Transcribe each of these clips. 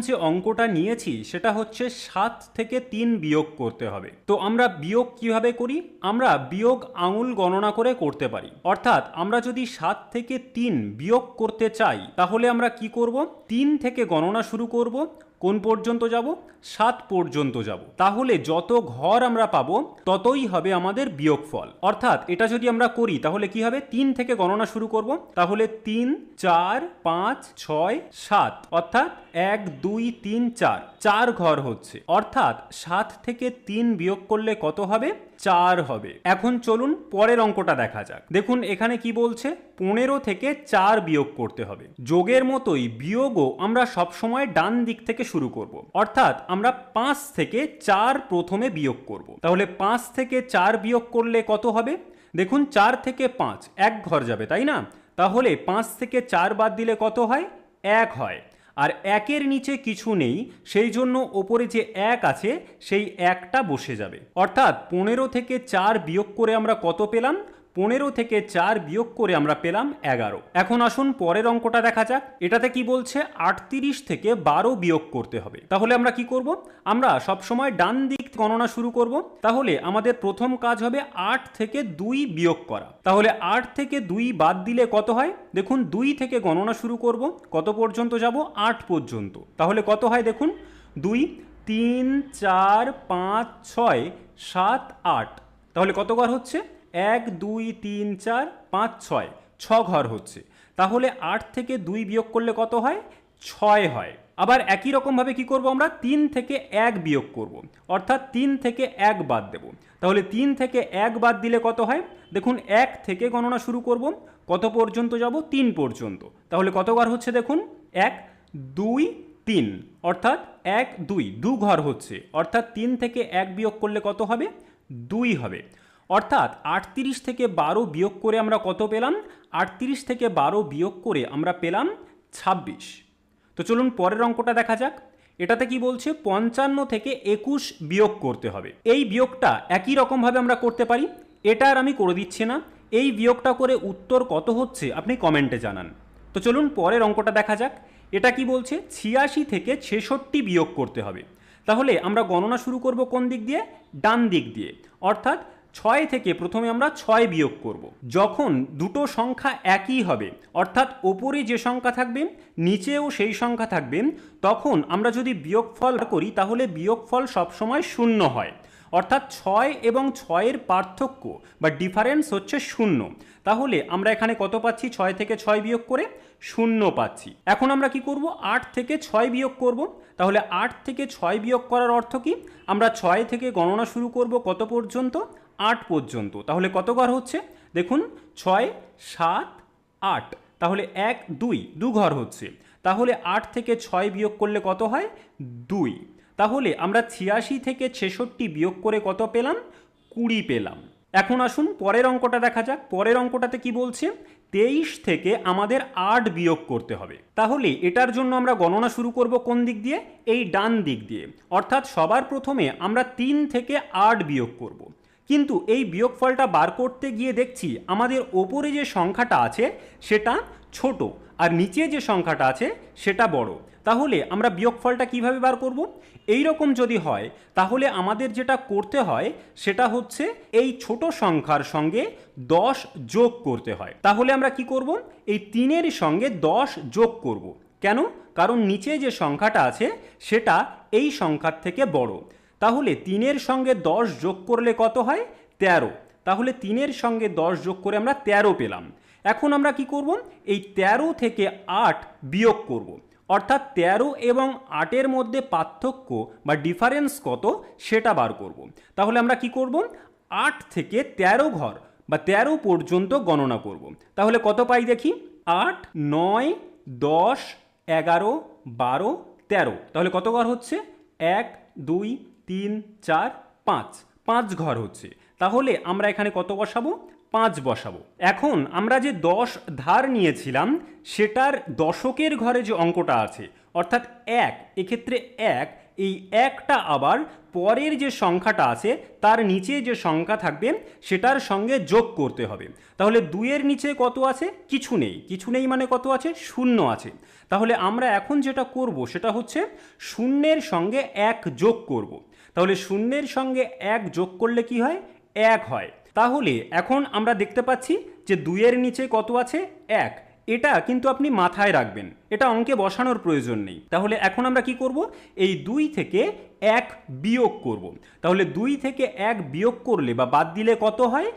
যে অঙ্কটা নিয়েছি, সেটা হচ্ছে সাত থেকে তিন বিয়োগ করতে হবে। তো আমরা বিয়োগ কীভাবে করি? আমরা বিয়োগ আঙুল গণনা করে করতে পারি। অর্থাৎ আমরা যদি সাত থেকে তিন বিয়োগ করতে চাই, তাহলে আমরা কি করব? তিন থেকে গণনা শুরু করব কোন পর্যন্ত যাব? সাত পর্যন্ত যাব। তাহলে যত ঘর আমরা পাবো, ততই হবে আমাদের বিয়োগফল। অর্থাৎ এটা যদি আমরা করি, তাহলে কি হবে? তিন থেকে গণনা শুরু করব। তাহলে তিন, চার, পাঁচ, ছয়, সাত। অর্থাৎ এক, দুই, তিন, চার। চার ঘর হচ্ছে। অর্থাৎ সাত থেকে তিন বিয়োগ করলে কত হবে? চার হবে। এখন চলুন পরের অঙ্কটা দেখা যাক। দেখুন, এখানে কি বলছে? পনেরো থেকে চার বিয়োগ করতে হবে। যোগের মতোই বিয়োগও আমরা সবসময় ডান দিক থেকে শুরু করব। অর্থাৎ আমরা পাঁচ থেকে চার প্রথমে বিয়োগ করব। তাহলে পাঁচ থেকে চার বিয়োগ করলে কত হবে? দেখুন, চার থেকে পাঁচ, এক ঘর যাবে, তাই না? তাহলে পাঁচ থেকে চার বাদ দিলে কত হয়? এক হয়। আর একের নিচে কিছু নেই, সেই জন্য ওপরে যে এক আছে, সেই একটা বসে যাবে। অর্থাৎ পনেরো থেকে চার বিয়োগ করে আমরা কত পেলাম? পনেরো থেকে চার বিয়োগ করে আমরা পেলাম এগারো। এখন আসুন পরের অঙ্কটা দেখা যাক। এটাতে কি বলছে? আটত্রিশ থেকে বারো বিয়োগ করতে হবে। তাহলে আমরা কি করব? আমরা সবসময় ডান দিক গণনা শুরু করব। তাহলে আমাদের প্রথম কাজ হবে আট থেকে দুই বিয়োগ করা। তাহলে আট থেকে দুই বাদ দিলে কত হয়? দেখুন, দুই থেকে গণনা শুরু করব। কত পর্যন্ত যাব? আট পর্যন্ত। তাহলে কত হয় দেখুন? দুই, তিন, চার, পাঁচ, ছয়, সাত, আট। তাহলে কতবার হচ্ছে? এক, দুই, তিন, চার, পাঁচ, ছয়। ছ ঘর হচ্ছে। তাহলে আট থেকে দুই বিয়োগ করলে কত হয়? ছয় হয়। আবার একই রকমভাবে কি করব আমরা? তিন থেকে এক বিয়োগ করব। অর্থাৎ তিন থেকে এক বাদ দেব। তাহলে তিন থেকে এক বাদ দিলে কত হয়? দেখুন, এক থেকে গণনা শুরু করব। কত পর্যন্ত যাব? তিন পর্যন্ত। তাহলে কত ঘর হচ্ছে দেখুন? এক, দুই, তিন। অর্থাৎ এক, দুই। দু ঘর হচ্ছে। অর্থাৎ তিন থেকে এক বিয়োগ করলে কত হবে? দুই হবে। অর্থাৎ আটত্রিশ থেকে বারো বিয়োগ করে আমরা কত পেলাম? আটত্রিশ থেকে বারো বিয়োগ করে আমরা পেলাম ছাব্বিশ। তো চলুন পরের অঙ্কটা দেখা যাক। এটাতে কি বলছে? পঞ্চান্ন থেকে একুশ বিয়োগ করতে হবে। এই বিয়োগটা একই রকমভাবে আমরা করতে পারি। এটা আর আমি করে দিচ্ছি না। এই বিয়োগটা করে উত্তর কত হচ্ছে আপনি কমেন্টে জানান। তো চলুন পরের অঙ্কটা দেখা যাক। এটা কি বলছে? ছিয়াশি থেকে ছেষট্টি বিয়োগ করতে হবে। তাহলে আমরা গণনা শুরু করব কোন দিক দিয়ে? ডান দিক দিয়ে। অর্থাৎ ছয় থেকে প্রথমে আমরা ছয় বিয়োগ করব। যখন দুটো সংখ্যা একই হবে, অর্থাৎ ওপরে যে সংখ্যা থাকবে, নিচেও সেই সংখ্যা থাকবে, তখন আমরা যদি বিয়োগফল করি, তাহলে বিয়োগফল সবসময় শূন্য হয়। অর্থাৎ ছয় এবং ছয়ের পার্থক্য বা ডিফারেন্স হচ্ছে শূন্য। তাহলে আমরা এখানে কত পাচ্ছি? ছয় থেকে ছয় বিয়োগ করে শূন্য পাচ্ছি। এখন আমরা কি করব? আট থেকে ছয় বিয়োগ করব। তাহলে আট থেকে ছয় বিয়োগ করার অর্থ কি? আমরা ছয় থেকে গণনা শুরু করব কত পর্যন্ত? আট পর্যন্ত। তাহলে কত ঘর হচ্ছে? দেখুন, ছয়, সাত, আট। তাহলে এক, দুই, দু ঘর হচ্ছে। তাহলে আট থেকে ছয় বিয়োগ করলে কত হয়? দুই। তাহলে আমরা ছিয়াশি থেকে ছেষট্টি বিয়োগ করে কত পেলাম? কুড়ি পেলাম। এখন আসুন পরের অঙ্কটা দেখা যাক। পরের অঙ্কটাতে কি বলছে? তেইশ থেকে আমাদের আট বিয়োগ করতে হবে। তাহলে এটার জন্য আমরা গণনা শুরু করব কোন দিক দিয়ে? এই ডান দিক দিয়ে। অর্থাৎ সবার প্রথমে আমরা তিন থেকে আট বিয়োগ করব। কিন্তু এই বিয়োগফলটা বার করতে গিয়ে দেখছি আমাদের ওপরে যে সংখ্যাটা আছে সেটা ছোট আর নিচে যে সংখ্যাটা আছে সেটা বড়। তাহলে আমরা বিয়োগফলটা কীভাবে বার করব? এই রকম যদি হয়, তাহলে আমাদের যেটা করতে হয় সেটা হচ্ছে এই ছোট সংখ্যার সঙ্গে দশ যোগ করতে হয়। তাহলে আমরা কি করব? এই তিনের সঙ্গে দশ যোগ করব। কেন? কারণ নিচে যে সংখ্যাটা আছে সেটা এই সংখ্যার থেকে বড়। তাহলে তিনের সঙ্গে দশ যোগ করলে কত হয়? তেরো। তাহলে তিনের সঙ্গে দশ যোগ করে আমরা তেরো পেলাম। এখন আমরা কি করব? এই তেরো থেকে আট বিয়োগ করব। অর্থাৎ তেরো এবং আটের মধ্যে পার্থক্য বা ডিফারেন্স কত? সেটা বার করব। তাহলে আমরা কি করব? আট থেকে তেরো ঘর বা তেরো পর্যন্ত গণনা করব। তাহলে কত পাই দেখি? আট, নয়, দশ, এগারো, বারো, তেরো। তাহলে কত ঘর হচ্ছে? এক, দুই তিন, চার, পাঁচ। পাঁচ ঘর হচ্ছে। তাহলে আমরা এখানে কত বসাবো? পাঁচ বসাবো। এখন আমরা যে দশ ধার নিয়েছিলাম, সেটার দশকের ঘরে যে অঙ্কটা আছে, অর্থাৎ এক, এক্ষেত্রে এক, এই একটা আবার পরের যে সংখ্যাটা আছে, তার নিচে যে সংখ্যা থাকবে, সেটার সঙ্গে যোগ করতে হবে। তাহলে দুইয়ের নিচে কত আছে? কিছু নেই। কিছু নেই মানে কত আছে? শূন্য আছে। তাহলে আমরা এখন যেটা করব, সেটা হচ্ছে শূন্যের সঙ্গে এক যোগ করব। তাহলে শূন্যের সঙ্গে এক যোগ করলে কি হয়? এক হয়। তাহলে এখন আমরা দেখতে পাচ্ছি যে দুইয়ের নিচে কত আছে? এক। এটা কিন্তু আপনি মাথায় রাখবেন। এটা অঙ্কে বসানোর প্রয়োজন নেই। তাহলে এখন আমরা কি করব? এই দুই থেকে এক বিয়োগ করব। তাহলে দুই থেকে এক বিয়োগ করলে বা বাদ দিলে কত হয়?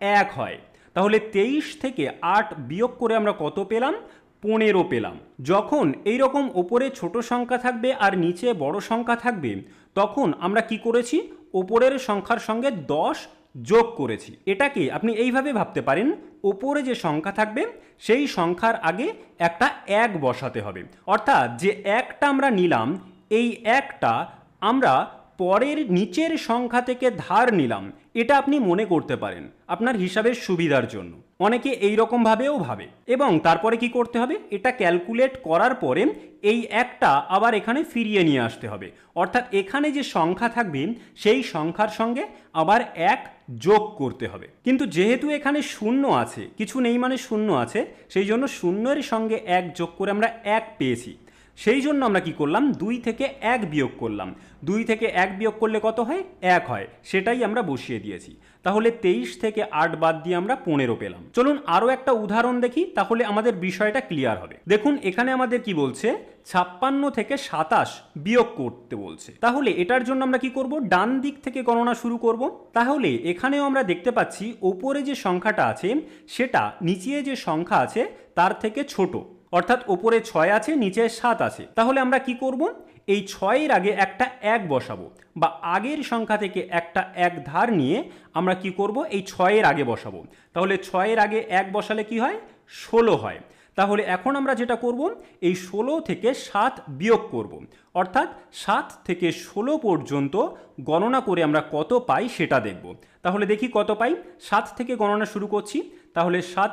এক হয়। তাহলে তেইশ থেকে আট বিয়োগ করে আমরা কত পেলাম? পনেরো পেলাম। যখন এই রকম ওপরে ছোট সংখ্যা থাকবে আর নিচে বড় সংখ্যা থাকবে তখন আমরা কি করেছি? ওপরের সংখ্যার সঙ্গে দশ যোগ করেছি। এটাকে আপনি এইভাবে ভাবতে পারেন, ওপরে যে সংখ্যা থাকবে, সেই সংখ্যার আগে একটা এক বসাতে হবে। অর্থাৎ যে একটা আমরা নিলাম, এই একটা আমরা পরের নিচের সংখ্যা থেকে ধার নিলাম। এটা আপনি মনে করতে পারেন, আপনার হিসাবের সুবিধার জন্য। অনেকে এই রকমভাবেও ভাবে। এবং তারপরে কি করতে হবে? এটা ক্যালকুলেট করার পরে এই একটা আবার এখানে ফিরিয়ে নিয়ে আসতে হবে। অর্থাৎ এখানে যে সংখ্যা থাকবে, সেই সংখ্যার সঙ্গে আবার এক যোগ করতে হবে। কিন্তু যেহেতু এখানে শূন্য আছে, কিছু নেই মানে শূন্য আছে, সেই জন্য শূন্যের সঙ্গে এক যোগ করে আমরা এক পেয়েছি। সেই জন্য আমরা কি করলাম? দুই থেকে এক বিয়োগ করলাম। দুই থেকে এক বিয়োগ করলে কত হয়? এক হয়। সেটাই আমরা বসিয়ে দিয়েছি। তাহলে তেইশ থেকে আট বাদ দিয়ে আমরা পনেরো পেলাম। চলুন আরও একটা উদাহরণ দেখি, তাহলে আমাদের বিষয়টা ক্লিয়ার হবে। দেখুন, এখানে আমাদের কি বলছে? ছাপ্পান্ন থেকে সাতাশ বিয়োগ করতে বলছে। তাহলে এটার জন্য আমরা কি করব? ডান দিক থেকে গণনা শুরু করব। তাহলে এখানেও আমরা দেখতে পাচ্ছি, ওপরে যে সংখ্যাটা আছে, সেটা নিচে যে সংখ্যা আছে, তার থেকে ছোট। অর্থাৎ ওপরে ছয় আছে, নিচে সাত আছে। তাহলে আমরা কি করব? এই ছয়ের আগে একটা এক বসাবো বা আগের সংখ্যা থেকে একটা এক ধার নিয়ে আমরা কি করব? এই ছয়ের আগে বসাবো। তাহলে ছয়ের আগে এক বসালে কি হয়? ষোলো হয়। তাহলে এখন আমরা যেটা করব? এই ষোলো থেকে সাত বিয়োগ করব। অর্থাৎ সাত থেকে ষোলো পর্যন্ত গণনা করে আমরা কত পাই সেটা দেখব। তাহলে দেখি কত পাই? সাত থেকে গণনা শুরু করছি। তাহলে সাত,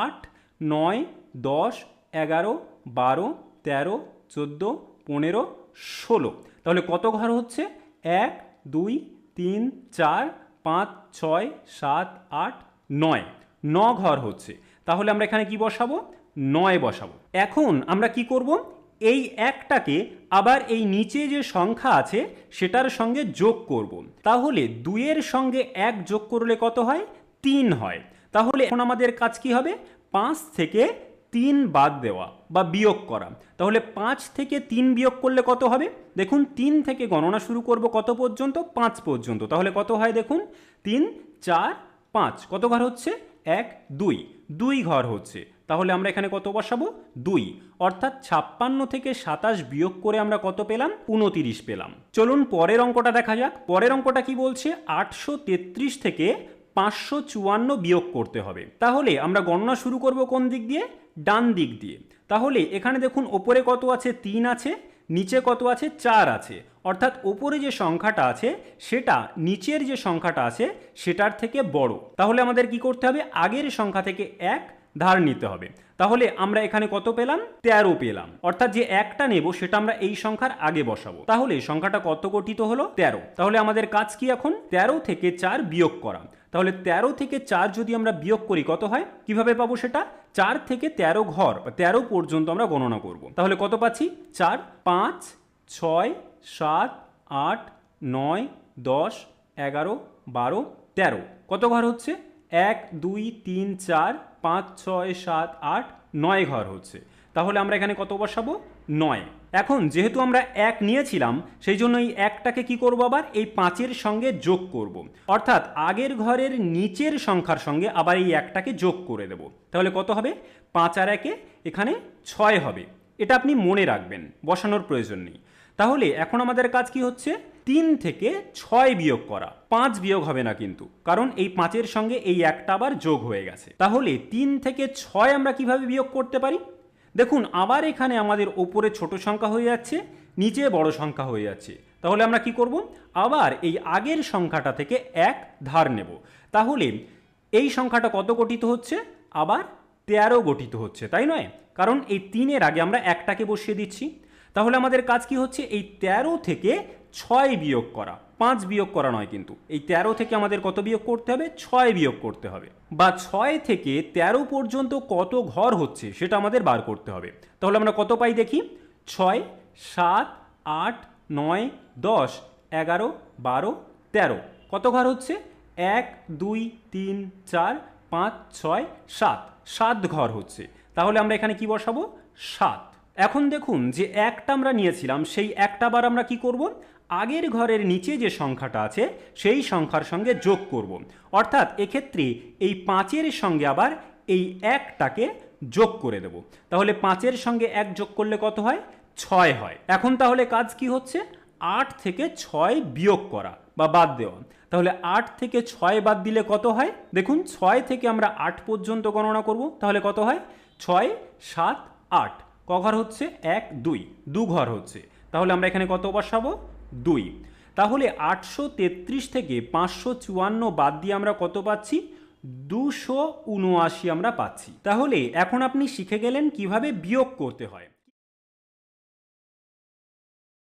আট, নয়, দশ এগারো, বারো, তেরো, চোদ্দ, পনেরো, ষোলো। তাহলে কত ঘর হচ্ছে? এক, দুই, তিন, চার, পাঁচ, ছয়, সাত, আট, নয়। ন ঘর হচ্ছে। তাহলে আমরা এখানে কি বসাবো? নয় বসাবো। এখন আমরা কি করব? এই একটাকে আবার এই নিচে যে সংখ্যা আছে, সেটার সঙ্গে যোগ করব। তাহলে দুইয়ের সঙ্গে এক যোগ করলে কত হয়? তিন হয়। তাহলে এখন আমাদের কাজ কি হবে? পাঁচ থেকে তিন বাদ দেওয়া বা বিয়োগ করা। তাহলে পাঁচ থেকে তিন বিয়োগ করলে কত হবে? দেখুন, তিন থেকে গণনা শুরু করব কত পর্যন্ত? পাঁচ পর্যন্ত। তাহলে কত হয় দেখুন? তিন, চার, পাঁচ। কত ঘর হচ্ছে? এক, দুই। দুই ঘর হচ্ছে। তাহলে আমরা এখানে কত বসাবো? দুই। অর্থাৎ ছাপ্পান্ন থেকে সাতাশ বিয়োগ করে আমরা কত পেলাম? উনতিরিশ পেলাম। চলুন পরের অঙ্কটা দেখা যাক। পরের অঙ্কটা কি বলছে? আটশো তেত্রিশ থেকে পাঁচশো চুয়ান্ন বিয়োগ করতে হবে। তাহলে আমরা গণনা শুরু করব কোন দিক দিয়ে? ডান দিক দিয়ে। তাহলে এখানে দেখুন, ওপরে কত আছে? তিন আছে, নিচে কত আছে? চার আছে। অর্থাৎ ওপরে যে সংখ্যাটা আছে, সেটা নিচের যে সংখ্যাটা আছে, সেটার থেকে বড়। তাহলে আমাদের কি করতে হবে? আগের সংখ্যা থেকে এক ধার নিতে হবে। তাহলে আমরা এখানে কত পেলাম? তেরো পেলাম। অর্থাৎ যে একটা নেব, সেটা আমরা এই সংখ্যার আগে বসাবো। তাহলে সংখ্যাটা কত গঠিত হলো? তেরো। তাহলে আমাদের কাজ কি এখন? তেরো থেকে চার বিয়োগ করা। তাহলে তেরো থেকে চার যদি আমরা বিয়োগ করি, কত হয়? কীভাবে পাবো সেটা? চার থেকে তেরো ঘর, বা তেরো পর্যন্ত আমরা গণনা করব। তাহলে কত পাচ্ছি? চার, পাঁচ, ছয়, সাত, আট, নয়, দশ, এগারো, বারো, তেরো। কত ঘর হচ্ছে? এক, দুই, তিন, চার, পাঁচ, ছয়, সাত, আট, নয় ঘর হচ্ছে। তাহলে আমরা এখানে কত বসাবো? নয়। এখন যেহেতু আমরা এক নিয়েছিলাম, সেই জন্য এই একটাকে কি করব আবার? এই পাঁচের সঙ্গে যোগ করব। অর্থাৎ আগের ঘরের নিচের সংখ্যার সঙ্গে আবার এই একটাকে যোগ করে দেব। তাহলে কত হবে? পাঁচ আর একে এখানে ছয় হবে। এটা আপনি মনে রাখবেন, বসানোর প্রয়োজন নেই। তাহলে এখন আমাদের কাজ কি হচ্ছে? তিন থেকে ছয় বিয়োগ করা। পাঁচ বিয়োগ হবে না কিন্তু, কারণ এই পাঁচের সঙ্গে এই একটা আবার যোগ হয়ে গেছে। তাহলে তিন থেকে ছয় আমরা কীভাবে বিয়োগ করতে পারি? দেখুন, আবার এখানে আমাদের ওপরে ছোট সংখ্যা হয়ে যাচ্ছে, নিচে বড় সংখ্যা হয়ে যাচ্ছে। তাহলে আমরা কি করব? আবার এই আগের সংখ্যাটা থেকে এক ধার নেব। তাহলে এই সংখ্যাটা কত গঠিত হচ্ছে? আবার তেরো গঠিত হচ্ছে, তাই নয়? কারণ এই তিনের আগে আমরা একটাকে বসিয়ে দিচ্ছি। তাহলে আমাদের কাজ কি হচ্ছে? এই তেরো থেকে ছয় বিয়োগ করা। পাঁচ বিয়োগ করা নয় কিন্তু। এই তেরো থেকে আমাদের কত বিয়োগ করতে হবে? ছয় বিয়োগ করতে হবে। বা ছয় থেকে তেরো পর্যন্ত কত ঘর হচ্ছে সেটা আমাদের বার করতে হবে। তাহলে আমরা কত পাই দেখি? ছয়, সাত, আট, নয়, দশ, এগারো, বারো, তেরো। কত ঘর হচ্ছে? এক, দুই, তিন, চার, পাঁচ, ছয়, সাত। সাত ঘর হচ্ছে। তাহলে আমরা এখানে কি বসাবো? সাত। এখন দেখুন যে একটা আমরা নিয়েছিলাম, সেই একটা বার আমরা কি করব? আগের ঘরের নিচে যে সংখ্যাটা আছে, সেই সংখ্যার সঙ্গে যোগ করব। অর্থাৎ এক্ষেত্রে এই পাঁচের সঙ্গে আবার এই একটাকে যোগ করে দেব। তাহলে পাঁচের সঙ্গে এক যোগ করলে কত হয়? ছয় হয়। এখন তাহলে কাজ কি হচ্ছে? আট থেকে ছয় বিয়োগ করা বা বাদ দেওয়া। তাহলে আট থেকে ছয় বাদ দিলে কত হয়? দেখুন, ছয় থেকে আমরা আট পর্যন্ত গণনা করব। তাহলে কত হয়? ছয়, সাত, আট। ক ঘর হচ্ছে? এক, দুই। দু ঘর হচ্ছে। তাহলে আমরা এখানে কত বসাবো? দুই। তাহলে আটশো তেত্রিশ থেকে পাঁচশো চুয়ান্ন বাদ দিয়ে আমরা কত পাচ্ছি? দুশো উনআশি আমরা পাচ্ছি। তাহলে এখন আপনি শিখে গেলেন কীভাবে বিয়োগ করতে হয়।